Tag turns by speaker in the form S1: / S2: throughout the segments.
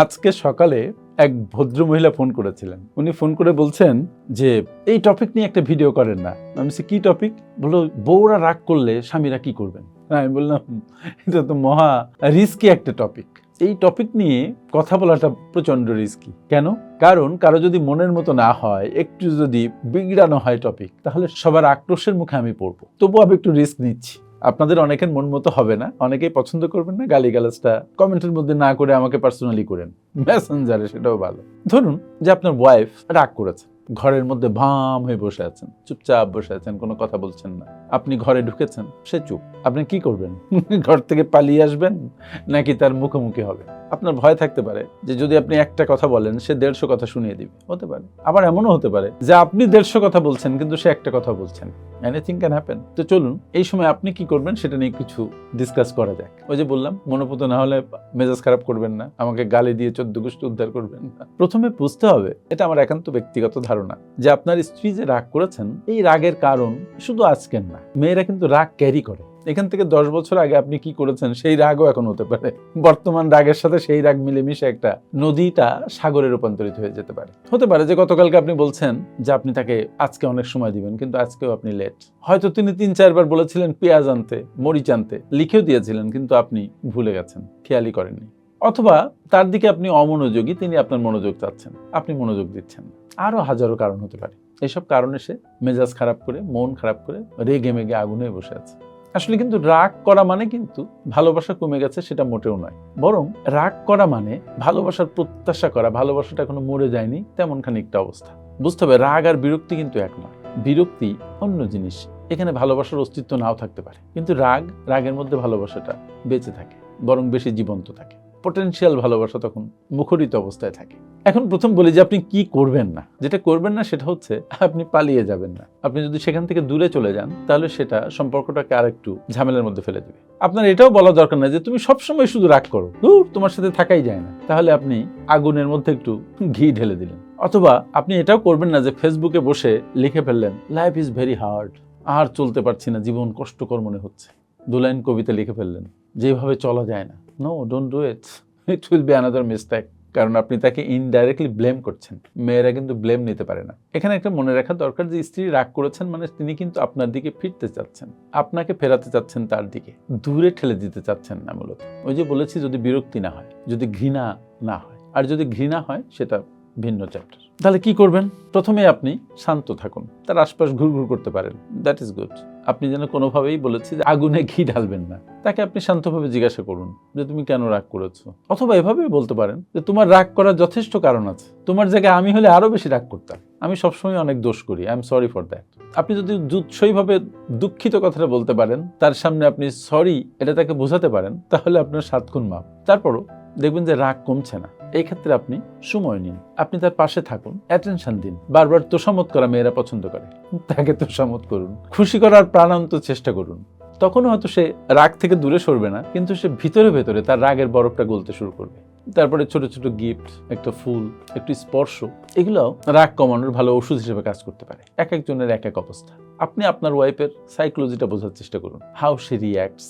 S1: আজকে সকালে এক ভদ্র মহিলা ফোন করেছিলেন। উনি ফোন করে বলছেন যে এই টপিক নিয়ে একটা ভিডিও করেন না। আমি বলছি, কি টপিক বলল বউরা রাগ করলে স্বামীরা কি করবেন? আমি বললাম এটা তো মহা রিস্কি একটা টপিক এই টপিক নিয়ে কথা বলাটা প্রচণ্ড রিস্কি কেন? কারণ কারও যদি মনের মতো না হয় একটু যদি বিগড়ানো হয় টপিক তাহলে সবার আক্রোশের মুখে আমি পড়ব। তবুও আমি একটু রিস্ক নিচ্ছি। আপনাদের অনেকের মন মতো হবে না, অনেকেই পছন্দ করবেন না গালি গালাজটা কমেন্টের মধ্যে না করে আমাকে পার্সোনালি করেন। মেসেঞ্জারে সেটাও ভালো। ধরুন যে আপনার ওয়াইফ রাগ করেছে, ঘরের মধ্যে ভাম হয়ে বসে আছেন, চুপচাপ বসে আছেন, কোনো কথা বলছেন না। আপনি ঘরে ঢুকেছেন, সে চুপ। আপনি কি করবেন? ঘর থেকে পালিয়ে আসবেন, নাকি তার মুখোমুখি হবে? আপনার ভয় থাকতে পারে যে যদি আপনি একটা কথা বলেন, সে দেড়শো কথা শুনিয়ে দিবে। হতে পারে। আবার এমনও হতে পারে যে আপনি দেড়শো কথা বলছেন, কিন্তু সে একটা কথা বলছেন এনিথিং ক্যান হ্যাপেন তো চলুন, এই সময় আপনি কি করবেন সেটা নিয়ে কিছু ডিসকাস করা যাক। ওই যে বললাম, মনোপুত না হলে মেজাজ খারাপ করবেন না, আমাকে গালি দিয়ে চোদ্দ গোষ্ঠী উদ্ধার করবেন না। প্রথমে বুঝতে হবে, এটা আমার একান্ত ব্যক্তিগত ধারণা, যে আপনার স্ত্রী যে রাগ করেছেন, এই রাগের কারণ শুধু আজকের না, মেয়েরা কিন্তু রাগ ক্যারি করে। এখান থেকে দশ বছর আগে আপনি কি করেছেন? সেই রাগও এখন হতে পারে। বর্তমান রাগের সাথে সেই রাগ মিলেমিশে একটা নদীটা সাগরে রূপান্তরিত হয়ে যেতে পারে। হতে পারে যে গতকালকে আপনি বলছেন যে আপনি তাকে আজকে অনেক সময় দিবেন, কিন্তু আজকেও আপনি লেট হয়তো তিনি তিন, চারবার বলেছিলেন পেঁয়াজ আনতে, মরিচ আনতে, লিখেও দিয়েছিলেন, কিন্তু আপনি ভুলে গেছেন, খেয়ালই করেননি। অথবা তার দিকে আপনি অমনোযোগী, তিনি আপনার মনোযোগ চাচ্ছেন, আপনি মনোযোগ দিচ্ছেন আরও হাজারো কারণ হতে পারে। এসব কারণে সে মেজাজ খারাপ করে, মন খারাপ করে রেগে মেগে আগুনে বসে আছে। আসলে কিন্তু রাগ করা মানে কিন্তু ভালোবাসা কমে গেছে সেটা মোটেও নয়। বরং রাগ করা মানে ভালোবাসার প্রত্যাশা করা, ভালোবাসাটা এখনও মরে যায়নি, তেমন খানিকটা অবস্থা। বুঝতে হবে, রাগ আর বিরক্তি কিন্তু এক নয়। বিরক্তি অন্য জিনিস, এখানে ভালোবাসার অস্তিত্ব নাও থাকতে পারে। কিন্তু রাগ, রাগের মধ্যে ভালোবাসাটা বেঁচে থাকে, বরং বেশি জীবন্ত থাকে। পটেনশিয়াল ভালোবাসা তখন মুখরিত অবস্থায় থাকে। এখন প্রথম বলি যে আপনি কি করবেন না? যেটা করবেন না সেটা হচ্ছে আপনি পালিয়ে যাবেন না। আপনি যদি সেখান থেকে দূরে চলে যান, তাহলে সেটা সম্পর্কটাকে আর একটু ঝামেলার মধ্যে ফেলে দেবে। আপনার এটাও বলা দরকার না যে তুমি সবসময় শুধু রাগ করো। দূর তোমার সাথে থাকাই যায় না। তাহলে আপনি আগুনের মধ্যে একটু ঘি ঢেলে দিলেন। অথবা আপনি এটাও করবেন না যে ফেসবুকে বসে লিখে ফেললেন লাইফ ইজ ভেরি হার্ড আর চলতে পারছি না, জীবন কষ্টকর মনে হচ্ছে। দু লাইন কবিতা লিখে ফেললেন, যেভাবে চলা যায় না। No don't do it it will be another mistake কারণ আপনি তাকে ইনডাইরেক্টলি ব্লেম করছেন। মেয়েরা কিন্তু ব্লেম নিতে পারে না। এখানে একটা মনে রাখা দরকার যে, স্ত্রী রাগ করেছেন মানে তিনি কিন্তু আপনার দিকে ফিরতে চাচ্ছেন। আপনাকে ফেরাতে চাচ্ছেন তার দিকে। দূরে ঠেলে দিতে চাচ্ছেন না মূলত। ওই যে বলেছি, যদি বিরক্তি না হয়, যদি ঘৃণা না হয়, আর যদি ঘৃণা হয়, সেটা ভিন্ন চ্যাপ্টার তাহলে কি করবেন? প্রথমে আপনি শান্ত থাকুন। তার আশপাশ ঘুরঘুর করতে পারেন। দ্যাট ইজ গুড আপনি যেন কোনোভাবেই বলেছি যে আগুনে ঘি ঢালবেন না। তাকে আপনি শান্তভাবে জিজ্ঞাসা করুন যে, তুমি কেন রাগ করেছ? অথবা এভাবেই বলতে পারেন যে, তোমার রাগ করার যথেষ্ট কারণ আছে। তোমার জায়গায় আমি হলে আরও বেশি রাগ করতাম। আমি সবসময় অনেক দোষ করি। I am sorry for that আপনি যদি জুৎসইভাবে দুঃখিত কথাটা বলতে পারেন, তার সামনে আপনি সরি এটা তাকে বোঝাতে পারেন, তাহলে আপনার সাত গুণ মাপ। তারপরও দেখবেন যে রাগ কমছে না। এই ক্ষেত্রে আপনি সময় নিন। আপনি তার পাশে থাকুন অ্যাটেনশন দিন। বারবার তোষামত করা মেয়েরা পছন্দ করে। তাকে তোষামত করুন। খুশি করার প্রাণান্ত চেষ্টা করুন। তখন হয়তো সে রাগ থেকে দূরে সরবে না, কিন্তু সে ভিতরে ভেতরে তার রাগের বরফটা গলতে শুরু করবে। তারপরে ছোট ছোট গিফট একটা ফুল, একটু স্পর্শ এগুলো রাগ কমানোর ভালো ওষুধ হিসেবে কাজ করতে পারে। এক একজনের এক এক অবস্থা। আপনি আপনার ওয়াইফের সাইকোলজিটা বোঝার চেষ্টা করুন। How she reacts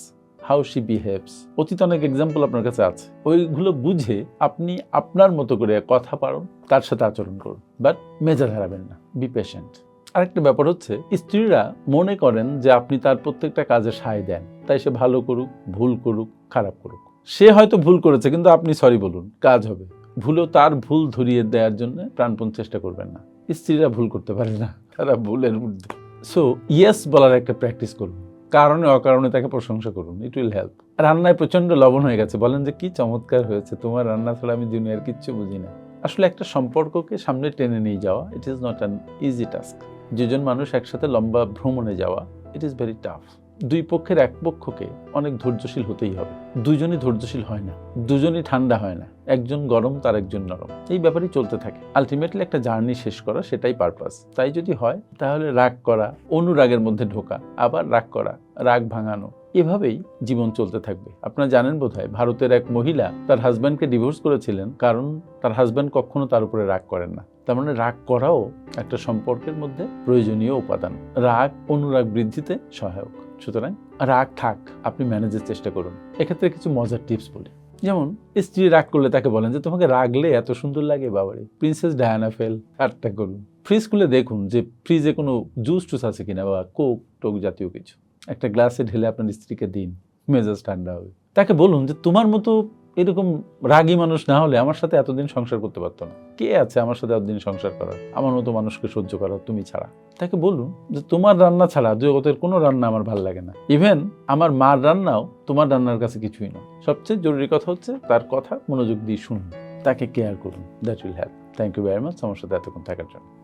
S1: how she behaves অতীত অনেক এক্সাম্পল আপনার কাছে আছে। ওইগুলো বুঝে আপনি আপনার মতো করে কথা পারুন, তার সাথে আচরণ করুন। বাট মেজাজ হারাবেন না বি পেশেন্ট আরেকটা ব্যাপার হচ্ছে, স্ত্রীরা মনে করেন যে আপনি তার প্রত্যেকটা কাজে সায় দেন। তাই সে ভালো করুক, ভুল করুক, খারাপ করুক। সে হয়তো ভুল করেছে, কিন্তু আপনি সরি বলুন, কাজ হবে। ভুলেও তার ভুল ধরিয়ে দেওয়ার জন্য প্রাণপণ চেষ্টা করবেন না। স্ত্রীরা ভুল করতে পারে না, তারা ভুলের মধ্যে সো ইয়েস বলার একটা প্র্যাকটিস করুন। কারণে, অকারণে তাকে প্রশংসা করুন। ইট উইল হেল্প রান্নায় প্রচণ্ড লবণ হয়ে গেছে। বলেন যে, কি চমৎকার হয়েছে। তোমার রান্না ছাড়া আমি দুনিয়ার কিচ্ছু বুঝি না। আসলে একটা সম্পর্ককে সামনে টেনে নিয়ে যাওয়া it is not an easy task দুজন মানুষ একসাথে লম্বা ভ্রমণে যাওয়া ইট ইজ ভেরি টাফ দুই পক্ষের এক পক্ষকে অনেক ধৈর্যশীল হতেই হবে। দুজনই ধৈর্যশীল হয় না, দুজনই ঠান্ডা হয় না, একজন গরম তার একজন নরম। এই ব্যাপারই চলতে থাকে। আলটিমেটলি একটা জার্নি শেষ করা সেটাই পারপাস তাই যদি হয়, তাহলে রাগ করা, অনুরাগের মধ্যে ঢোকা, আবার রাগ করা, রাগ ভাঙানো। এভাবেই জীবন চলতে থাকবে। আপনারা জানেন বোধহয়, ভারতের এক মহিলা তার হাজব্যান্ডকে ডিভোর্স করেছিলেন কারণ তার হাজব্যান্ড কখনো তার উপরে রাগ করেন না। তার মানে রাগ করাও একটা সম্পর্কের মধ্যে প্রয়োজনীয় উপাদান। রাগ, অনুরাগ বৃদ্ধিতে সহায়ক। সুতরাং রাগ থাক, আপনি ম্যানেজের চেষ্টা করুন। এক্ষেত্রে কিছু মজার টিপস বলি। যেমন, স্ত্রী রাগ করলে তাকে বলেন যে, তোমাকে রাগলে এত সুন্দর লাগে বাবারে। প্রিন্সেস ডায়ানা ফেল ঠাট্টা করুন। ফ্রিজ খুলে দেখুন যে ফ্রিজে কোনো জুস টুস আছে কিনা বা কোক টোক জাতীয় কিছু। একটা গ্লাসে ঢেলে আপনার স্ত্রীকে দিন, মেজাজ ঠান্ডা হবে। তাকে বলুন যে তোমার মতো এরকম রাগী মানুষ না হলে আমার সাথে এতদিন সংসার করতে পারতো না। কে আছে আমার সাথে এতদিন সংসার করার? আমার মতো মানুষকে সহ্য করার তুমি ছাড়া। তাকে বলুন যে তোমার রান্না ছাড়া জগতের কোনো রান্না আমার ভালো লাগে না। ইভেন আমার মার রান্নাও তোমার রান্নার কাছে কিছুই না সবচেয়ে জরুরি কথা হচ্ছে তার কথা মনোযোগ দিয়ে শুনুন। তাকে কেয়ার করুন। That will help thank you very much আমার সাথে এতক্ষণ থাকার জন্য।